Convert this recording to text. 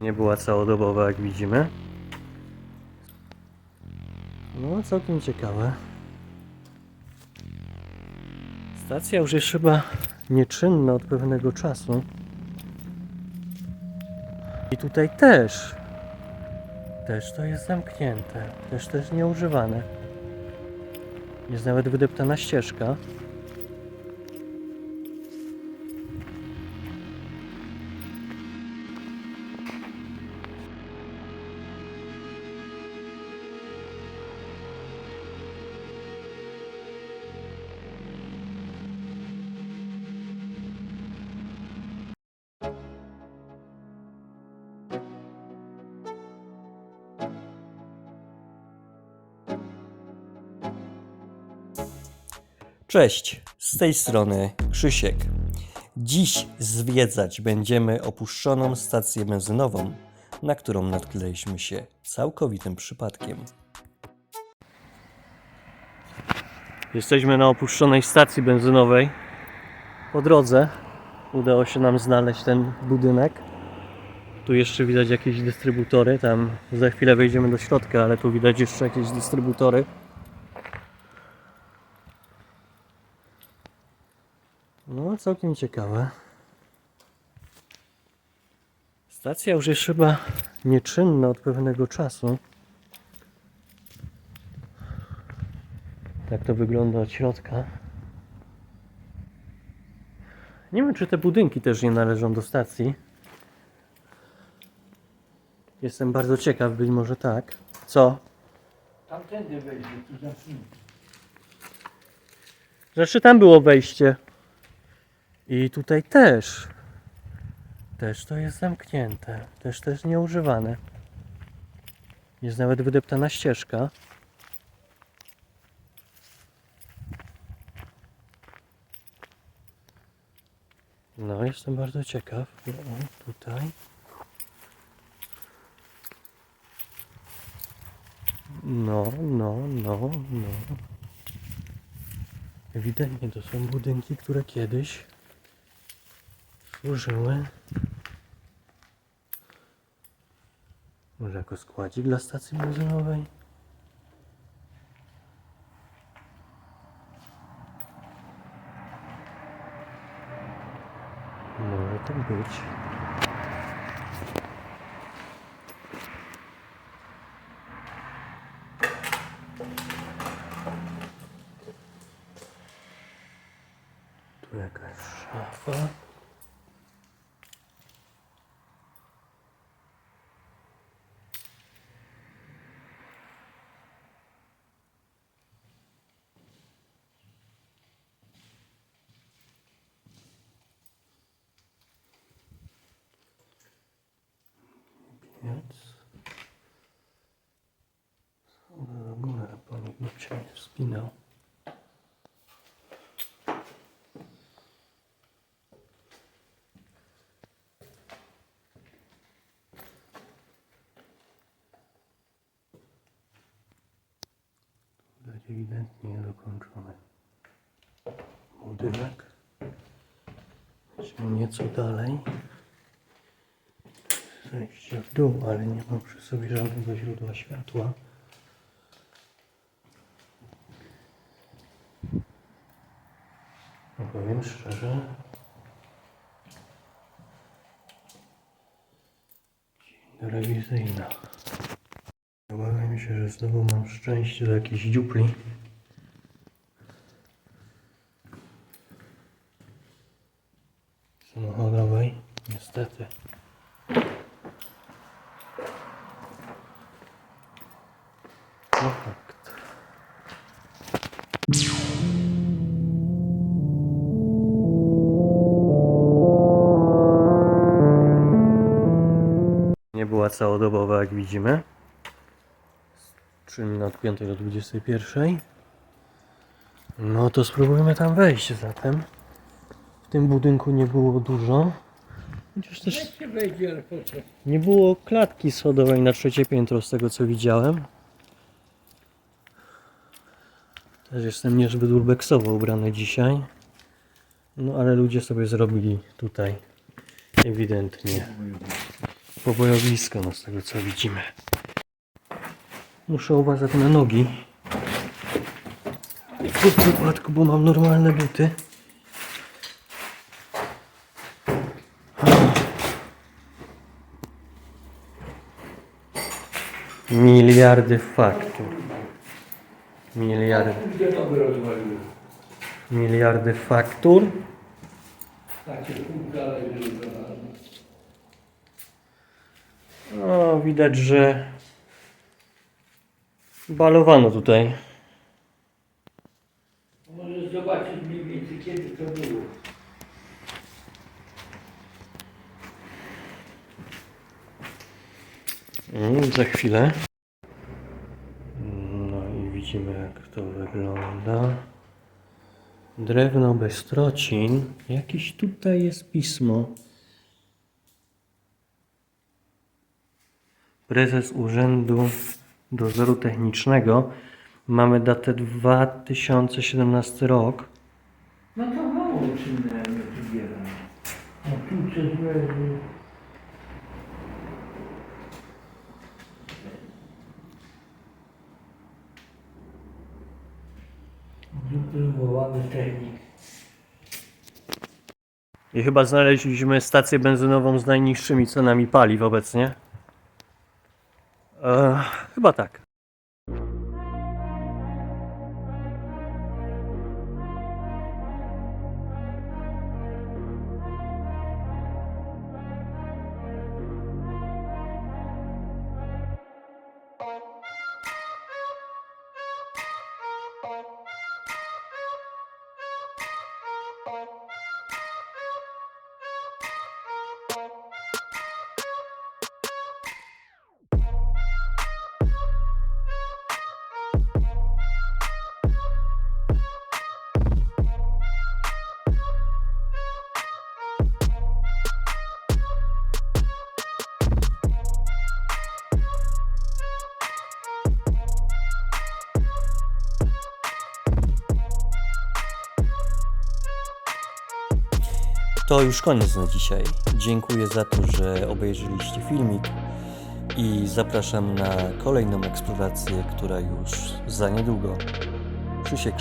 Nie była całodobowa, jak widzimy. No, całkiem ciekawe. Stacja już jest chyba nieczynna od pewnego czasu. I tutaj też. Też to jest zamknięte. Też to jest nieużywane. Jest nawet wydeptana ścieżka. Cześć, z tej strony Krzysiek. Dziś zwiedzać będziemy opuszczoną stację benzynową, na którą natknęliśmy się całkowitym przypadkiem. Jesteśmy na opuszczonej stacji benzynowej. Po drodze udało się nam znaleźć ten budynek. Tu jeszcze widać jakieś dystrybutory, tam za chwilę wejdziemy do środka, ale tu widać jeszcze jakieś dystrybutory. No, całkiem ciekawe. Stacja już jest chyba nieczynna od pewnego czasu. Tak to wygląda od środka. Nie wiem, czy te budynki też nie należą do stacji. Jestem bardzo ciekaw, być może tak. Co? Tamtędy wejdzie, tu zacznij. Zresztą tam było wejście. I tutaj też. Też to jest zamknięte. Też to jest nieużywane. Jest nawet wydeptana ścieżka. No, jestem bardzo ciekaw. No, tutaj. No, no, no, no. Ewidentnie to są budynki, które kiedyś służyły może jako składzik dla stacji benzynowej. Może tak być. Tu jakaś szafa. Bo nikt bym się ewidentnie budynek. Nieco dalej. Zejście w dół, ale nie mam przy sobie żadnego źródła światła. No powiem szczerze, telewizyjna. Obawiam się, że znowu mam szczęście do jakiejś dziupli. Samochodowej, niestety. Nie była całodobowa, jak widzimy. Czyli od 5 do 21. No to spróbujmy tam wejść zatem. W tym budynku nie było dużo. Chociaż też nie było klatki schodowej na trzecie piętro z tego co widziałem. Też jestem niezbyt urbexowo ubrany dzisiaj. No ale ludzie sobie zrobili tutaj ewidentnie pobojowisko, no z tego co widzimy. Muszę uważać na nogi. W tym wypadku, bo mam normalne buty. Miliardy faktur. Miliardy, miliardy faktur. Takie półka, ale nie No, widać, że balowano tutaj. Możesz zobaczyć mniej więcej kiedy to było. Mm, za chwilę. No i widzimy jak to wygląda. Drewno bez trocin. Jakieś tutaj jest pismo. Prezes Urzędu Dozoru Technicznego. Mamy datę 2017 rok. No to mało czynne tu bieram. No tu przez lewy. Wypromowany technik. I chyba znaleźliśmy stację benzynową z najniższymi cenami paliw obecnie. E, chyba tak. To już koniec na dzisiaj. Dziękuję za to, że obejrzeliście filmik i zapraszam na kolejną eksplorację, która już za niedługo. Krzysiek